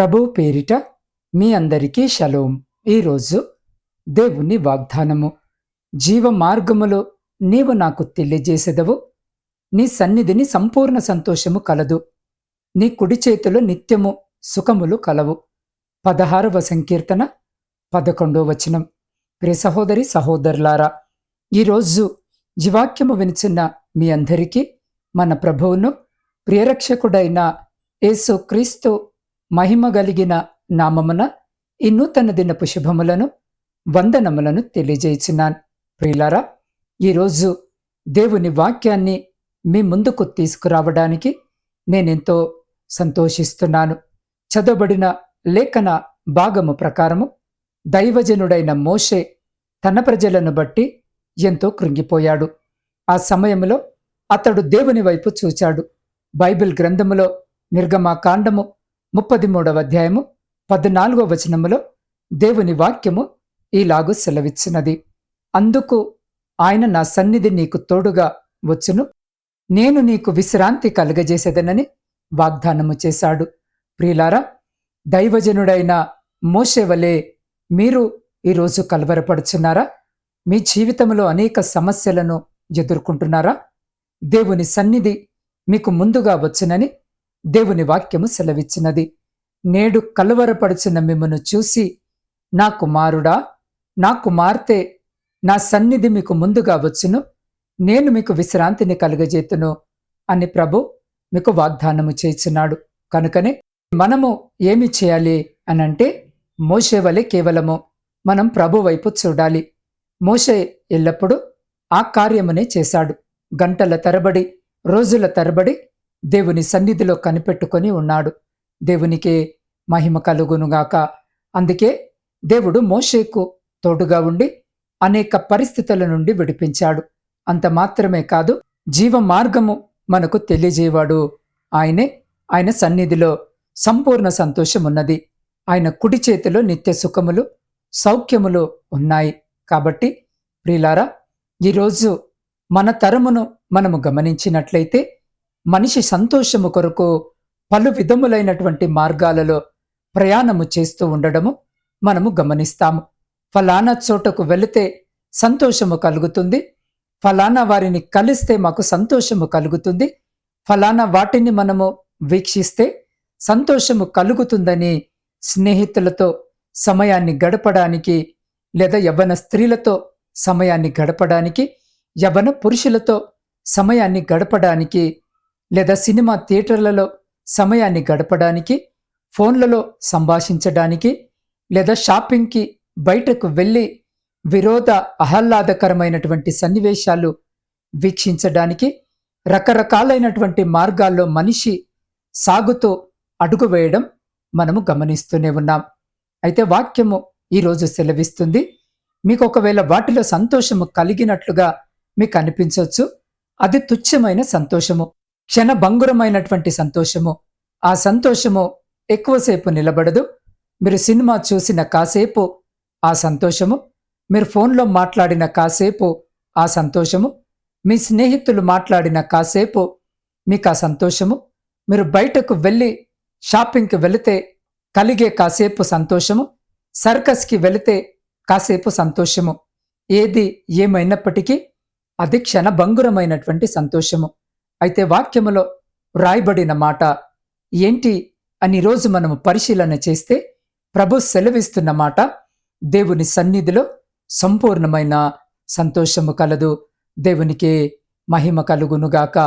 ప్రభువు పేరిట మీ అందరికీ షలోం. ఈరోజు దేవుని వాగ్దానము. జీవ మార్గములో నీవు నాకు తెలియజేసెదవు. నీ సన్నిధిని సంపూర్ణ సంతోషము కలదు. నీ కుడి చేతిలో నిత్యము సుఖములు కలవు. పదహారవ సంకీర్తన పదకొండో వచనం. ప్రియ సహోదరి సహోదరులారా ఈరోజు ఈ వాక్యము వినిచున్న మీ అందరికీ మన ప్రభువును ప్రియరక్షకుడైన యేసు క్రీస్తు మహిమ కలిగిన నామమున ఈ నూతన దినపు శుభములను వందనములను తెలియజేయుచున్నాను. ప్రియులారా ఈరోజు దేవుని వాక్యాన్ని మీ ముందుకు తీసుకురావడానికి నేనెంతో సంతోషిస్తున్నాను. చదవబడిన లేఖన భాగము ప్రకారము దైవజనుడైన మోషే తన ప్రజలను బట్టి ఎంతో కృంగిపోయాడు. ఆ సమయంలో అతడు దేవుని వైపు చూచాడు. బైబిల్ గ్రంథములో నిర్గమాకాండము ముప్పది మూడవ అధ్యాయము పద్నాలుగో వచనములో దేవుని వాక్యము ఈలాగు సెలవిచ్చినది. అందుకు ఆయన నా సన్నిధి నీకు తోడుగా వచ్చును. నేను నీకు విశ్రాంతి కలుగజేసేదనని వాగ్దానము చేశాడు. ప్రియులారా దైవజనుడైన మోషేవలే మీరు ఈరోజు కలవరపడుచున్నారా? మీ జీవితంలో అనేక సమస్యలను ఎదుర్కొంటున్నారా? దేవుని సన్నిధి మీకు ముందుగా వచ్చునని దేవుని వాక్యము సెలవిచ్చినది. నేడు కలవరపడుచున్న మిమ్మను చూసి నా కుమారుడా నా కుమార్తె నా సన్నిధి మీకు ముందుగా వచ్చును. నేను మీకు విశ్రాంతిని కలుగజేతును అని ప్రభు మీకు వాగ్దానము చేస్తున్నాడు. కనుకనే మనము ఏమి చేయాలి అనంటే మోసే వలె కేవలము మనం ప్రభు వైపు చూడాలి. మోసే ఎల్లప్పుడూ ఆ కార్యమునే చేశాడు. గంటల తరబడి రోజుల తరబడి దేవుని సన్నిధిలో కనిపెట్టుకొని ఉన్నాడు. దేవునికే మహిమ కలుగునుగాక. అందుకే దేవుడు మోషేకు తోడుగా ఉండి అనేక పరిస్థితుల నుండి విడిపించాడు. అంత మాత్రమే కాదు జీవ మార్గము మనకు తెలియజేవాడు ఆయనే ఆయన సన్నిధిలో సంపూర్ణ సంతోషం ఉన్నది ఆయన కుడి చేతిలో నిత్య సుఖములు సౌఖ్యములు ఉన్నాయి. కాబట్టి ప్రియులారా ఈరోజు మన తరమును మనము గమనించినట్లయితే మనిషి సంతోషము కొరకు పలు విధములైనటువంటి మార్గాలలో ప్రయాణము చేస్తూ ఉండడము మనము గమనిస్తాము. ఫలానా చోటకు వెళితే సంతోషము కలుగుతుంది. ఫలానా వారిని కలిస్తే మాకు సంతోషము కలుగుతుంది. ఫలానా వాటిని మనము వీక్షిస్తే సంతోషము కలుగుతుందని స్నేహితులతో సమయాన్ని గడపడానికి లేదా యవ్వన స్త్రీలతో సమయాన్ని గడపడానికి యవ్వన పురుషులతో సమయాన్ని గడపడానికి లేదా సినిమా థియేటర్లలో సమయాన్ని గడపడానికి ఫోన్లలో సంభాషించడానికి లేదా షాపింగ్కి బయటకు వెళ్ళి విరోధ ఆహ్లాదకరమైనటువంటి సన్నివేశాలు వీక్షించడానికి రకరకాలైనటువంటి మార్గాల్లో మనిషి సాగుతూ అడుగు వేయడం మనము గమనిస్తూనే ఉన్నాం. అయితే వాక్యము ఈరోజు సెలవిస్తుంది. మీకు ఒకవేళ వాటిలో సంతోషము కలిగినట్లుగా మీకు అనిపించవచ్చు అది తుచ్చమైన సంతోషము. క్షణభంగురమైనటువంటి సంతోషము. ఆ సంతోషము ఎక్కువసేపు నిలబడదు. మీరు సినిమా చూసిన కాసేపు ఆ సంతోషము. మీరు ఫోన్లో మాట్లాడిన కాసేపు ఆ సంతోషము. మీ స్నేహితులు మాట్లాడిన కాసేపు మీకు ఆ సంతోషము. మీరు బయటకు వెళ్ళి షాపింగ్కి వెళితే కలిగే కాసేపు సంతోషము. సర్కస్కి వెళితే కాసేపు సంతోషము. ఏది ఏమైనప్పటికీ అది క్షణభంగురమైనటువంటి సంతోషము. అయితే వాక్యములో వ్రాయబడిన మాట ఏంటి అని రోజు మనము పరిశీలన చేస్తే ప్రభు సెలవిస్తున్న మాట దేవుని సన్నిధిలో సంపూర్ణమైన సంతోషము కలదు. దేవునికి మహిమ కలుగునుగాక.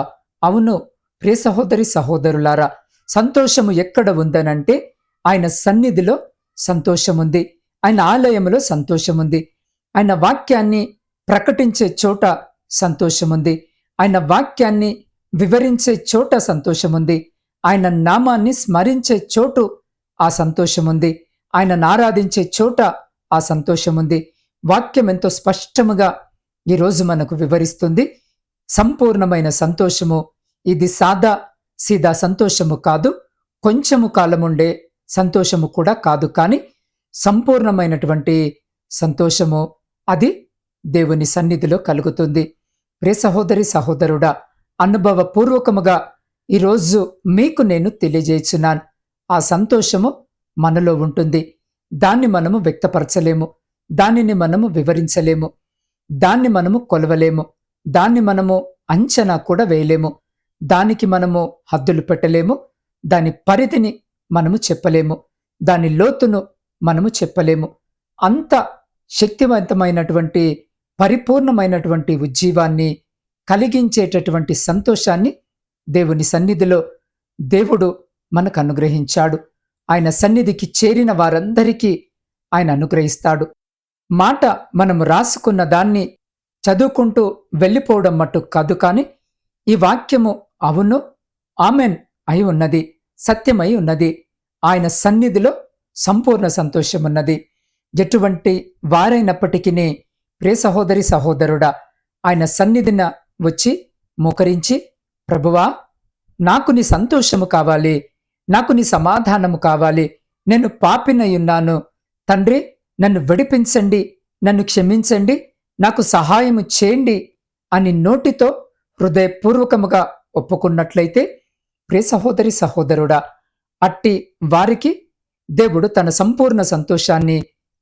అవును ప్రియ సహోదరి సహోదరులారా సంతోషము ఎక్కడ ఉందనంటే ఆయన సన్నిధిలో సంతోషముంది. ఆయన ఆలయంలో సంతోషముంది. ఆయన వాక్యాన్ని ప్రకటించే చోట సంతోషముంది. ఆయన వాక్యాన్ని వివరించే చోట సంతోషముంది. ఆయన నామాన్ని స్మరించే చోటు ఆ సంతోషముంది. ఆయనను ఆరాధించే చోట ఆ సంతోషముంది. వాక్యం ఎంతో స్పష్టముగా ఈరోజు మనకు వివరిస్తుంది. సంపూర్ణమైన సంతోషము. ఇది సాదా సీదా సంతోషము కాదు. కొంచెము కాలముండే సంతోషము కూడా కాదు కానీ సంపూర్ణమైనటువంటి సంతోషము అది దేవుని సన్నిధిలో కలుగుతుంది. ప్రే సహోదరి సహోదరుడా అనుభవపూర్వకముగా ఈరోజు మీకు నేను తెలియజేస్తున్నాను. ఆ సంతోషము మనలో ఉంటుంది. దాన్ని మనము వ్యక్తపరచలేము. దానిని మనము వివరించలేము. దాన్ని మనము కొలవలేము. దాన్ని మనము అంచనా కూడా వేయలేము. దానికి మనము హద్దులు పెట్టలేము. దాని పరిధిని మనము చెప్పలేము. దాని లోతును మనము చెప్పలేము. అంత శక్తివంతమైనటువంటి పరిపూర్ణమైనటువంటి ఉజ్జీవాన్ని కలిగించేటటువంటి సంతోషాన్ని దేవుని సన్నిధిలో దేవుడు మనకు అనుగ్రహించాడు. ఆయన సన్నిధికి చేరిన వారందరికీ ఆయన అనుగ్రహిస్తాడు. మాట మనం రాసుకున్న దాన్ని చదువుకుంటూ వెళ్ళిపోవడం మట్టు కాదు కాని ఈ వాక్యము అవును ఆమెన్ అయి ఉన్నది సత్యమై ఉన్నది. ఆయన సన్నిధిలో సంపూర్ణ సంతోషమున్నది ఎటువంటి వారైనప్పటికీ ప్రియ సహోదరి సహోదరుడా ఆయన సన్నిధిన వచ్చి మోకరించి ప్రభువా నాకు నీ సంతోషము కావాలి నాకు నీ సమాధానము కావాలి. నేను పాపినయున్నాను తండ్రి నన్ను విడిపించండి నన్ను క్షమించండి నాకు సహాయము చేయండి అని నోటితో హృదయపూర్వకముగా ఒప్పుకున్నట్లయితే ప్రియ సహోదరి సహోదరుడా అట్టి వారికి దేవుడు తన సంపూర్ణ సంతోషాన్ని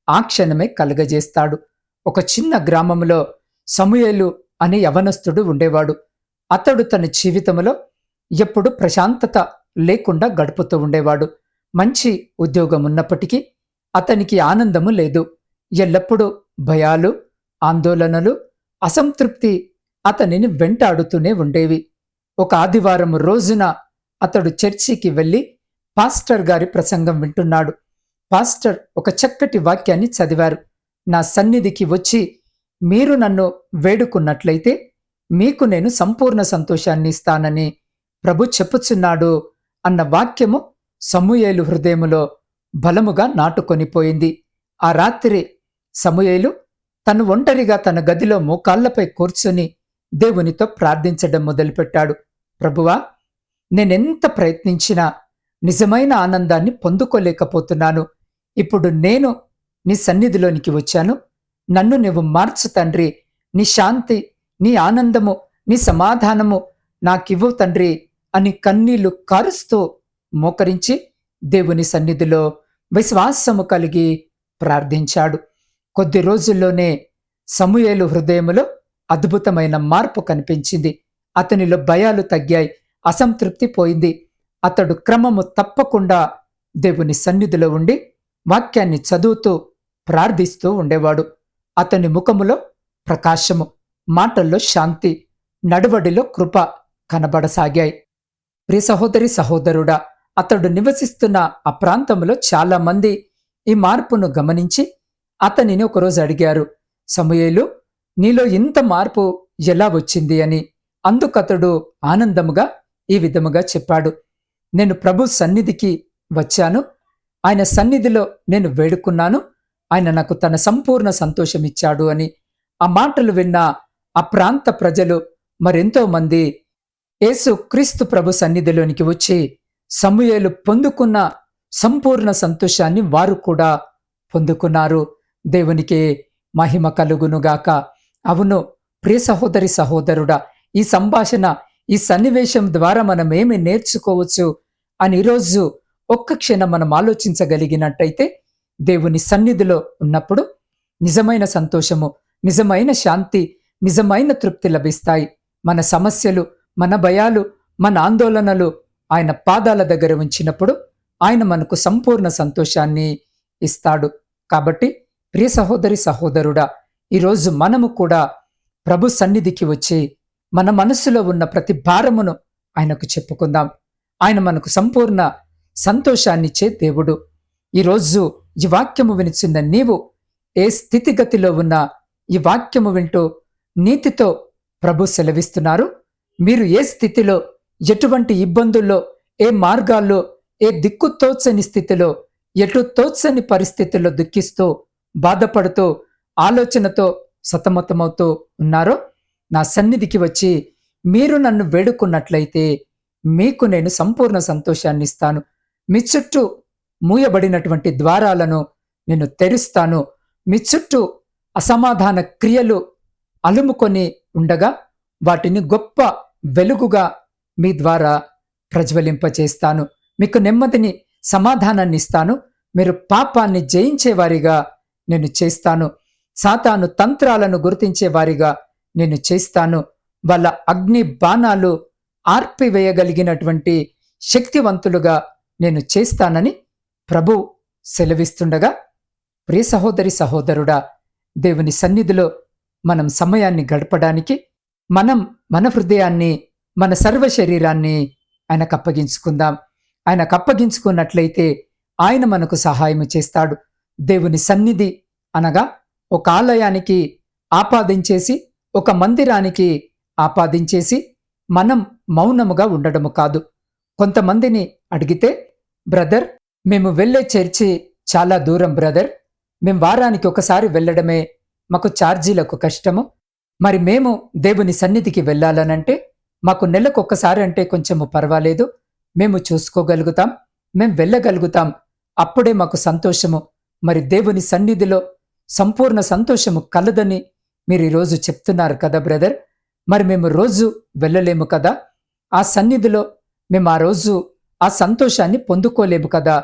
ఆ క్షణమే కలుగజేస్తాడు. ఒక చిన్న గ్రామంలో సమూయేలు అనే యవనస్థుడు ఉండేవాడు. అతడు తన జీవితంలో ఎప్పుడు ప్రశాంతత లేకుండా గడుపుతూ ఉండేవాడు. మంచి ఉద్యోగం ఉన్నప్పటికీ అతనికి ఆనందము లేదు. ఎల్లప్పుడూ భయాలు ఆందోళనలు అసంతృప్తి అతనిని వెంటాడుతూనే ఉండేవి. ఒక ఆదివారం రోజున అతడు చర్చికి వెళ్ళి పాస్టర్ గారి ప్రసంగం వింటున్నాడు. పాస్టర్ ఒక చక్కటి వాక్యాన్ని చదివారు. నా సన్నిధికి వచ్చి మీరు నన్ను వేడుకున్నట్లయితే మీకు నేను సంపూర్ణ సంతోషాన్ని ఇస్తానని ప్రభు చెప్పుచున్నాడు అన్న వాక్యము సమూయేలు హృదయములో బలముగా నాటుకొనిపోయింది ఆ రాత్రి సమూయేలు తను ఒంటరిగా తన గదిలో మోకాళ్ళపై కూర్చొని దేవునితో ప్రార్థించడం మొదలుపెట్టాడు. ప్రభువా నేనెంత ప్రయత్నించినా నిజమైన ఆనందాన్ని పొందుకోలేకపోతున్నాను. ఇప్పుడు నేను నీ సన్నిధిలోనికి వచ్చాను. నన్ను నువ్వు మార్చు తండ్రి. నీ శాంతి నీ ఆనందము నీ సమాధానము నాకివ్వు తండ్రి అని కన్నీళ్ళు కారుస్తూ మోకరించి దేవుని సన్నిధిలో విశ్వాసము కలిగి ప్రార్థించాడు. కొద్ది రోజుల్లోనే సమూయేలు హృదయములో అద్భుతమైన మార్పు కనిపించింది. అతనిలో భయాలు తగ్గాయి అసంతృప్తి పోయింది. అతడు క్రమము తప్పకుండా దేవుని సన్నిధిలో ఉండి వాక్యాన్ని చదువుతూ ప్రార్థిస్తూ ఉండేవాడు. అతని ముఖములో ప్రకాశము మాటల్లో శాంతి నడువడిలో కృప కనబడసాగాయి. ప్రియ సహోదరి సహోదరుడా అతడు నివసిస్తున్న ఆ ప్రాంతంలో చాలా మంది ఈ మార్పును గమనించి అతనిని ఒకరోజు అడిగారు సమయలు నీలో ఇంత మార్పు ఎలా వచ్చింది? అని. అందుకతడు ఆనందముగా ఈ విధముగా చెప్పాడు నేను ప్రభు సన్నిధికి వచ్చాను ఆయన సన్నిధిలో నేను వేడుకున్నాను ఆయన నాకు తన సంపూర్ణ సంతోషం ఇచ్చాడు అని ఆ మాటలు విన్న ఆ ప్రాంత ప్రజలు మరెంతో మంది యేసు క్రీస్తు ప్రభు సన్నిధిలోనికి వచ్చి సమూహలు పొందుకున్న సంపూర్ణ సంతోషాన్ని వారు కూడా పొందుకున్నారు. దేవునికి మహిమ కలుగునుగాక. అవును ప్రియ సహోదరి సహోదరుడా ఈ సంభాషణ ఈ సన్నివేశం ద్వారా మనం ఏమి నేర్చుకోవచ్చు అని ఈరోజు ఒక్క క్షణం మనం ఆలోచించగలిగినట్టయితే దేవుని సన్నిధిలో ఉన్నప్పుడు నిజమైన సంతోషము నిజమైన శాంతి నిజమైన తృప్తి లభిస్తాయి. మన సమస్యలు మన భయాలు మన ఆందోళనలు ఆయన పాదాల దగ్గర ఉంచినప్పుడు ఆయన మనకు సంపూర్ణ సంతోషాన్ని ఇస్తాడు. కాబట్టి ప్రియ సహోదరి సహోదరుడా ఈరోజు మనము కూడా ప్రభు సన్నిధికి వచ్చి మన మనస్సులో ఉన్న ప్రతి భారమును ఆయనకు చెప్పుకుందాం. ఆయన మనకు సంపూర్ణ సంతోషాన్నిచ్చే దేవుడు. ఈరోజు ఈ వాక్యము వినిచిన నీవు ఏ స్థితిగతిలో ఉన్న ఈ వాక్యము వింటూ నీతితో ప్రభు సెలవిస్తున్నారు. మీరు ఏ స్థితిలో ఎటువంటి ఇబ్బందుల్లో ఏ మార్గాల్లో ఏ దిక్కు తోచని స్థితిలో ఎటు తోచని పరిస్థితుల్లో దుఃఖిస్తూ బాధపడుతూ ఆలోచనతో సతమతమవుతూ ఉన్నారో నా సన్నిధికి వచ్చి మీరు నన్ను వేడుకున్నట్లయితే మీకు నేను సంపూర్ణ సంతోషాన్ని ఇస్తాను. మీ చుట్టూ మూయబడినటువంటి ద్వారాలను నేను తెరుస్తాను. మీ చుట్టూ అసమాధాన క్రియలు అలుముకొని ఉండగా వాటిని గొప్ప వెలుగుగా మీ ద్వారా ప్రజ్వలింపచేస్తాను. మీకు నెమ్మదిని సమాధానాన్ని ఇస్తాను. మీరు పాపాన్ని జయించేవారిగా నేను చేస్తాను. సాతాను తంత్రాలను గుర్తించేవారిగా నేను చేస్తాను. వాళ్ళ అగ్ని బాణాలు ఆర్పివేయగలిగినటువంటి శక్తివంతులుగా నేను చేస్తానని ప్రభు సెలవిస్తుండగా ప్రియ సహోదరి సహోదరుడా దేవుని సన్నిధిలో మనం సమయాన్ని గడపడానికి మనం మన హృదయాన్ని మన సర్వ శరీరాన్ని ఆయనకు అప్పగించుకుందాం. ఆయనకు అప్పగించుకున్నట్లయితే ఆయన మనకు సహాయం చేస్తాడు. దేవుని సన్నిధి అనగా ఒక ఆలయానికి ఆపాదించేసి ఒక మందిరానికి ఆపాదించేసి మనం మౌనముగా ఉండడము కాదు. కొంతమందిని అడిగితే బ్రదర్ మేము వెళ్ళే చర్చి చాలా దూరం బ్రదర్. మేం వారానికి ఒకసారి వెళ్ళడమే మాకు ఛార్జీలకు కష్టము. మరి మేము దేవుని సన్నిధికి వెళ్ళాలనంటే మాకు నెలకు ఒక్కసారి అంటే కొంచెము పర్వాలేదు. మేము చూసుకోగలుగుతాం మేం వెళ్ళగలుగుతాం. అప్పుడే మాకు సంతోషము. మరి దేవుని సన్నిధిలో సంపూర్ణ సంతోషము కలదని మీరు ఈరోజు చెప్తున్నారు కదా బ్రదర్. మరి మేము రోజు వెళ్ళలేము కదా. ఆ సన్నిధిలో మేము ఆ రోజు ఆ సంతోషాన్ని పొందుకోలేము కదా.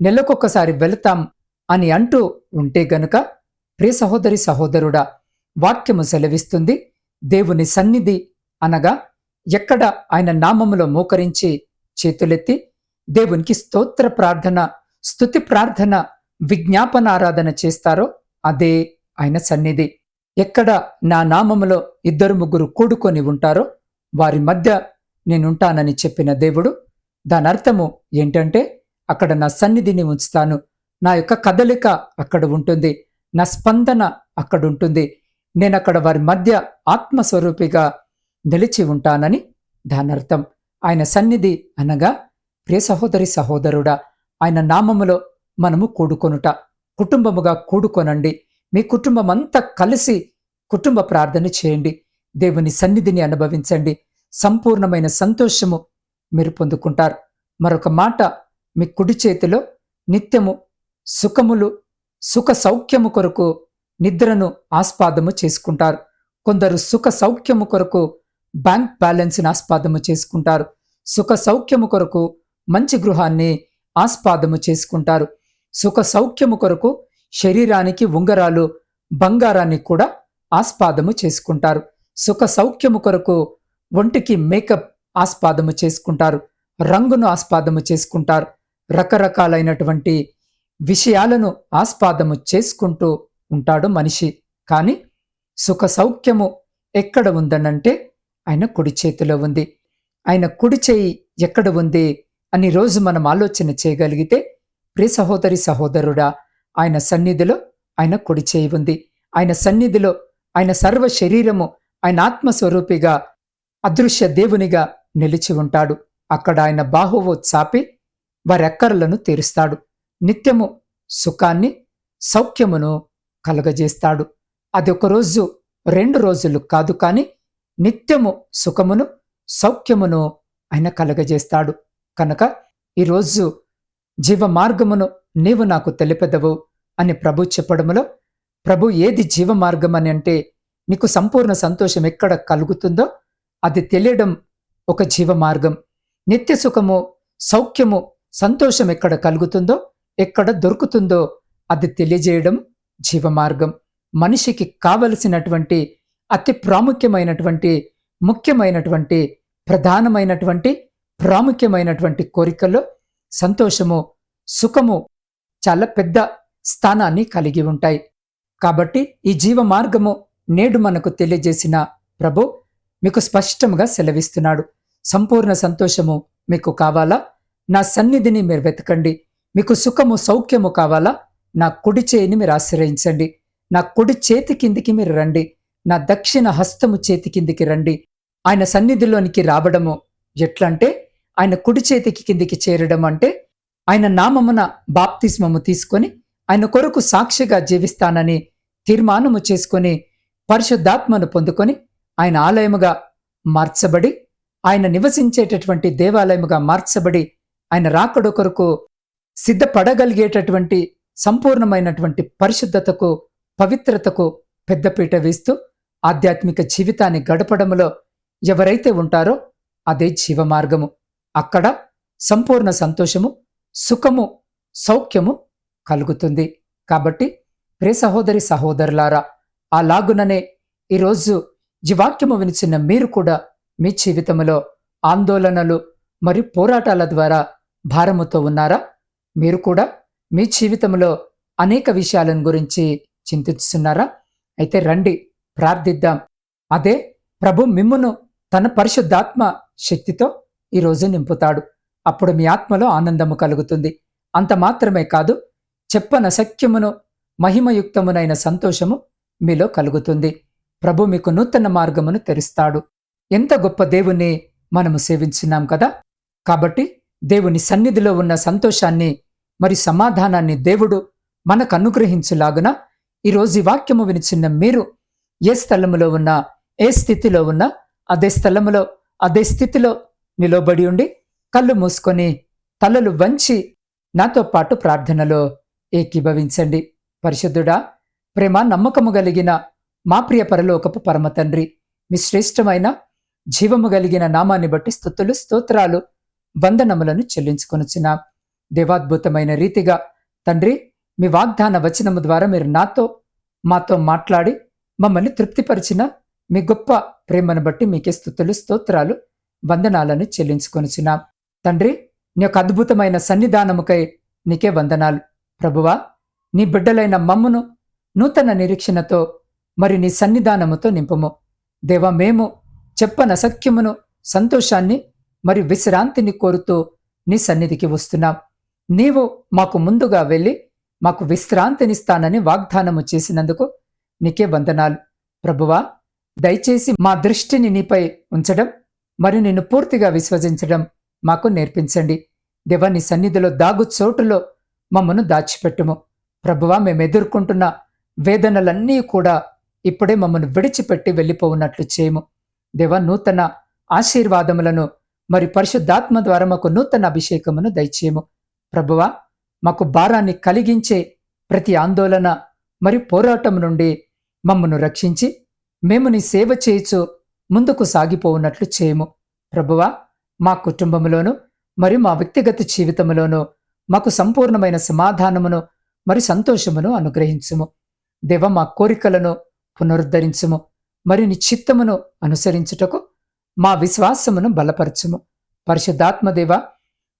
నెలకొకసారి వెళతాం అని అంటూ ఉంటే గనుక ప్రియ సహోదరి సహోదరుడా వాక్యము సెలవిస్తుంది దేవుని సన్నిధి అనగా ఎక్కడ ఆయన నామములో మోకరించి చేతులెత్తి దేవునికి స్తోత్ర ప్రార్థన స్తుతి ప్రార్థన విజ్ఞాపన ఆరాధన చేస్తారో అదే ఆయన సన్నిధి. ఎక్కడ నా నామములో ఇద్దరు ముగ్గురు కూడుకొని ఉంటారో వారి మధ్య నేనుంటానని చెప్పిన దేవుడు దాని అర్థము ఏంటంటే అక్కడ నా సన్నిధిని ఉంచుతాను. నా యొక్క కదలిక అక్కడ ఉంటుంది. నా స్పందన అక్కడ ఉంటుంది. నేను అక్కడ వారి మధ్య ఆత్మస్వరూపిగా నిలిచి ఉంటానని దానర్థం ఆయన సన్నిధి అనగా ప్రియ సహోదరి సహోదరుడా ఆయన నామములో మనము కూడుకొనుట. కుటుంబముగా కూడుకొనండి. మీ కుటుంబం అంతా కలిసి కుటుంబ ప్రార్థన చేయండి. దేవుని సన్నిధిని అనుభవించండి. సంపూర్ణమైన సంతోషము మీరు పొందుకుంటారు. మరొక మాట మీ కుడి చేతిలో నిత్యము సుఖములు సుఖ సౌఖ్యము కొరకు నిద్రను ఆస్పాదము చేసుకుంటారు. కొందరు సుఖ సౌఖ్యము కొరకు బ్యాంక్ బ్యాలెన్స్ని ఆస్పాదము చేసుకుంటారు. సుఖ సౌఖ్యము కొరకు మంచి గృహాన్ని ఆస్పాదము చేసుకుంటారు. సుఖ సౌఖ్యము కొరకు శరీరానికి ఉంగరాలు బంగారాన్ని కూడా ఆస్పాదము చేసుకుంటారు. సుఖ సౌఖ్యము కొరకు ఒంటికి మేకప్ ఆస్పాదము చేసుకుంటారు రంగును ఆస్పాదము చేసుకుంటారు. రకరకాలైనటువంటి విషయాలను ఆస్పాదము చేసుకుంటూ ఉంటాడు మనిషి. కానీ సుఖ సౌఖ్యము ఎక్కడ ఉందనంటే ఆయన కుడి చేతిలో ఉంది. ఆయన కుడి చేయి ఎక్కడ ఉంది అని రోజు మనం ఆలోచన చేయగలిగితే ప్రియ సహోదరి సహోదరుడా ఆయన సన్నిధిలో ఆయన కుడి చేయి ఉంది. ఆయన సన్నిధిలో ఆయన సర్వ శరీరము ఆయన ఆత్మస్వరూపిగా అదృశ్య దేవునిగా నిలిచి ఉంటాడు. అక్కడ ఆయన బాహువు చాపి వారెక్కర్లను తీరుస్తాడు. నిత్యము సుఖాన్ని సౌఖ్యమును కలుగజేస్తాడు. అది ఒకరోజు రెండు రోజులు కాదు కాని నిత్యము సుఖమును సౌఖ్యమును ఆయన కలగజేస్తాడు. కనుక ఈరోజు జీవ మార్గమును నీవు నాకు తెలిపెదవు అని ప్రభు చెప్పడములో ప్రభు ఏది జీవ మార్గం అని అంటే నీకు సంపూర్ణ సంతోషం ఎక్కడ కలుగుతుందో అది తెలియడం ఒక జీవ మార్గం నిత్య సుఖము సౌఖ్యము సంతోషం ఎక్కడ కలుగుతుందో ఎక్కడ దొరుకుతుందో అది తెలియజేయడం జీవ మార్గం మనిషికి కావలసినటువంటి అతి ప్రాముఖ్యమైనటువంటి ముఖ్యమైనటువంటి ప్రధానమైనటువంటి ప్రాముఖ్యమైనటువంటి కోరికల్లో సంతోషము సుఖము చాలా పెద్ద స్థానాన్ని కలిగి ఉంటాయి. కాబట్టి ఈ జీవ మార్గము నేడు మనకు తెలియజేసిన ప్రభు మీకు స్పష్టంగా సెలవిస్తున్నాడు. సంపూర్ణ సంతోషము మీకు కావాలా? నా సన్నిధిని మీరు వెతకండి. మీకు సుఖము సౌఖ్యము కావాలా? నా కుడి చేయిని మీరు ఆశ్రయించండి. నా కుడి చేతి కిందికి మీరు రండి. నా దక్షిణ హస్తము చేతి కిందికి రండి. ఆయన సన్నిధిలోనికి రావడము ఎట్లంటే ఆయన కుడి చేతికి కిందికి చేరడం అంటే ఆయన నామమున బాప్తిస్మము తీసుకొని ఆయన కొరకు సాక్షిగా జీవిస్తానని తీర్మానము చేసుకొని పరిశుద్ధాత్మను పొందుకొని ఆయన ఆలయముగా మార్చబడి ఆయన నివసించేటటువంటి దేవాలయముగా మార్చబడి ఆయన రాకడ కొరకు సిద్ధపడగలిగేటటువంటి సంపూర్ణమైనటువంటి పరిశుద్ధతకు పవిత్రతకు పెద్దపీట వేస్తూ ఆధ్యాత్మిక జీవితాన్ని గడపడంలో ఎవరైతే ఉంటారో అదే జీవమార్గము. అక్కడ సంపూర్ణ సంతోషము సుఖము సౌఖ్యము కలుగుతుంది. కాబట్టి ప్రే సహోదరి సహోదరులారా ఆ లాగుననే ఈరోజు ఈ వాక్యము వినిచిన మీరు కూడా మీ జీవితంలో ఆందోళనలు మరియు పోరాటాల ద్వారా భారముతో ఉన్నారా? మీరు కూడా మీ జీవితంలో అనేక విషయాలను గురించి చింతిస్తున్నారా? అయితే రండి ప్రార్థిద్దాం. అదే ప్రభు మిమ్మును తన పరిశుద్ధాత్మ శక్తితో ఈరోజు నింపుతాడు. అప్పుడు మీ ఆత్మలో ఆనందము కలుగుతుంది. అంత మాత్రమే కాదు చెప్పన సఖ్యమును మహిమయుక్తమునైన సంతోషము మీలో కలుగుతుంది. ప్రభు మీకు నూతన మార్గమును తెరుస్తాడు. ఎంత గొప్ప దేవుణ్ణి మనము సేవించున్నాం కదా? కాబట్టి దేవుని సన్నిధిలో ఉన్న సంతోషాన్ని మరి సమాధానాన్ని దేవుడు మనకు అనుగ్రహించులాగున ఈరోజు ఈ వాక్యము వినిచిన్న మీరు ఏ స్థలములో ఉన్నా ఏ స్థితిలో ఉన్నా అదే స్థలములో అదే స్థితిలో నిలబడి ఉండి కళ్ళు మూసుకొని తలలు వంచి నాతో పాటు ప్రార్థనలో ఏకీభవించండి. పరిశుద్ధుడా ప్రేమ నమ్మకము కలిగిన మా ప్రియ పరలోకపు పరమ తండ్రి మీ శ్రేష్టమైన జీవము కలిగిన నామాన్ని బట్టి స్థుతులు స్తోత్రాలు వందనములను చెల్లించుకొనుచున్న. దేవాద్భుతమైన రీతిగా తండ్రి మీ వాగ్దాన వచనము ద్వారా మీరు నాతో మాతో మాట్లాడి మమ్మల్ని తృప్తిపరిచిన మీ గొప్ప ప్రేమను బట్టి మీకే స్థుతులు స్తోత్రాలు వందనాలను చెల్లించుకొనుచున్నాం. తండ్రి నీ యొక్క అద్భుతమైన సన్నిధానముకై నీకే వందనాలు. ప్రభువా నీ బిడ్డలైన మమ్మును నూతన నిరీక్షణతో మరి నీ సన్నిధానముతో నింపము. దేవా మేము చెప్పనసఖ్యమును సంతోషాన్ని మరి విశ్రాంతిని కోరుతూ నీ సన్నిధికి వస్తున్నాం. నీవు మాకు ముందుగా వెళ్ళి మాకు విశ్రాంతినిస్తానని వాగ్దానము చేసినందుకు నీకే వందనాలు. ప్రభువా దయచేసి మా దృష్టిని నీపై ఉంచడం మరి నిన్ను పూర్తిగా విశ్వసించడం మాకు నేర్పించండి. దేవ నీ సన్నిధిలో దాగు చోటులో మమ్మను దాచిపెట్టుము. ప్రభువా మేము ఎదుర్కొంటున్న వేదనలన్నీ కూడా ఇప్పుడే మమ్మను విడిచిపెట్టి వెళ్ళిపోవున్నట్లు చేయము దేవ నూతన ఆశీర్వాదములను మరి పరిశుద్ధాత్మ ద్వారా మాకు నూతన అభిషేకమును దయచేయము. ప్రభువా మాకు భారాన్ని కలిగించే ప్రతి ఆందోళన మరి పోరాటం నుండి మమ్మను రక్షించి మేము నీ సేవ చేయుచు ముందుకు సాగిపోవున్నట్లు చేయము ప్రభువా మా కుటుంబంలోను మరి మా వ్యక్తిగత జీవితంలోనూ మాకు సంపూర్ణమైన సమాధానమును మరి సంతోషమును అనుగ్రహించుము. దేవ మా కోరికలను పునరుద్ధరించుము. మరియు నీ చిత్తమును అనుసరించుటకు మా విశ్వాసమును బలపరచుము. పరిశుద్ధాత్మదేవ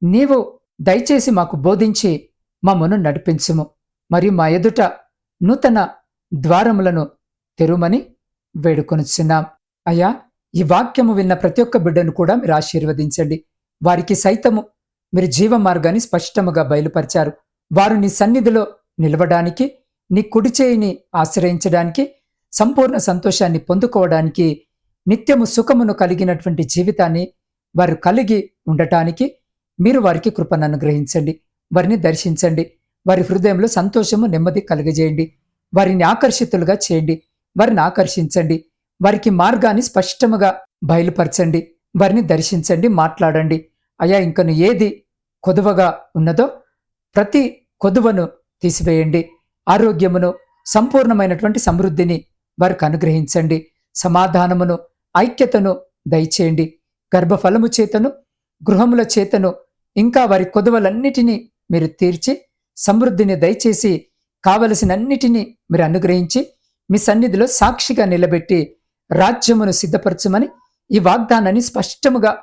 నీవు దయచేసి మాకు బోధించి మమ్మను నడిపించుము. మరియు మా ఎదుట నూతన ద్వారములను తెరుమని వేడుకొనుచున్నాం. అయ్యా ఈ వాక్యము విన్న ప్రతి ఒక్క బిడ్డను కూడా మీరు ఆశీర్వదించండి. వారికి సైతము మీరు జీవ మార్గాన్ని స్పష్టముగా బయలుపరిచారు. వారు నీ సన్నిధిలో నిలవడానికి నీ కుడి చేయిని ఆశ్రయించడానికి సంపూర్ణ సంతోషాన్ని పొందుకోవడానికి నిత్యము సుఖమును కలిగినటువంటి జీవితాన్ని వారు కలిగి ఉండటానికి మీరు వారికి కృపను అనుగ్రహించండి. వారిని దర్శించండి. వారి హృదయంలో సంతోషము నెమ్మది కలిగజేయండి. వారిని ఆకర్షితులుగా చేయండి. వారిని ఆకర్షించండి. వారికి మార్గాన్ని స్పష్టముగా బయలుపరచండి. వారిని దర్శించండి మాట్లాడండి. అయా ఇంకను ఏది కొదువగా ఉన్నదో ప్రతి కొదువను తీసివేయండి. ఆరోగ్యమును సంపూర్ణమైనటువంటి సమృద్ధిని వారికి అనుగ్రహించండి. సమాధానమును ఐక్యతను దయచేయండి. గర్భఫలము చేతను గృహముల చేతను ఇంకా వారి కొదువలన్నిటినీ మీరు తీర్చి సమృద్ధిని దయచేసి కావలసినన్నిటినీ మీరు అనుగ్రహించి మీ సన్నిధిలో సాక్షిగా నిలబెట్టి రాజ్యమును సిద్ధపరచమని ఈ వాగ్దానాన్ని స్పష్టముగా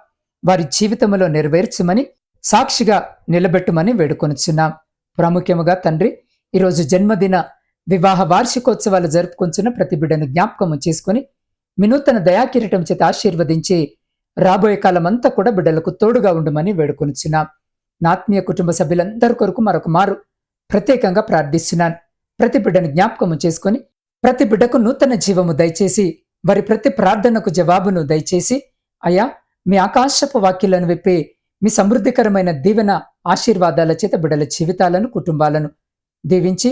వారి జీవితంలో నెరవేర్చమని సాక్షిగా నిలబెట్టమని వేడుకొనుచున్నాం. ప్రాముఖ్యముగా తండ్రి ఈరోజు జన్మదిన వివాహ వార్షికోత్సవాలు జరుపుకొంచున్న ప్రతి బిడ్డను జ్ఞాపకము చేసుకుని వినూతన దయాకిరీటం చేత ఆశీర్వదించి రాబోయే కాలమంతా కూడా బిడ్డలకు తోడుగా ఉండమని వేడుకొనిచున్నాం. నాత్మీయ కుటుంబ సభ్యులందరి కొరకు మరొక మారు ప్రత్యేకంగా ప్రార్థిస్తున్నాను. ప్రతి బిడ్డను జ్ఞాపకము చేసుకుని ప్రతి బిడ్డకు నూతన జీవము దయచేసి వారి ప్రతి ప్రార్థనకు జవాబును దయచేసి అయా మీ ఆకాశపు వాక్యాలను విప్పి మీ సమృద్ధికరమైన దీవెన ఆశీర్వాదాల చేత బిడ్డల జీవితాలను కుటుంబాలను దీవించి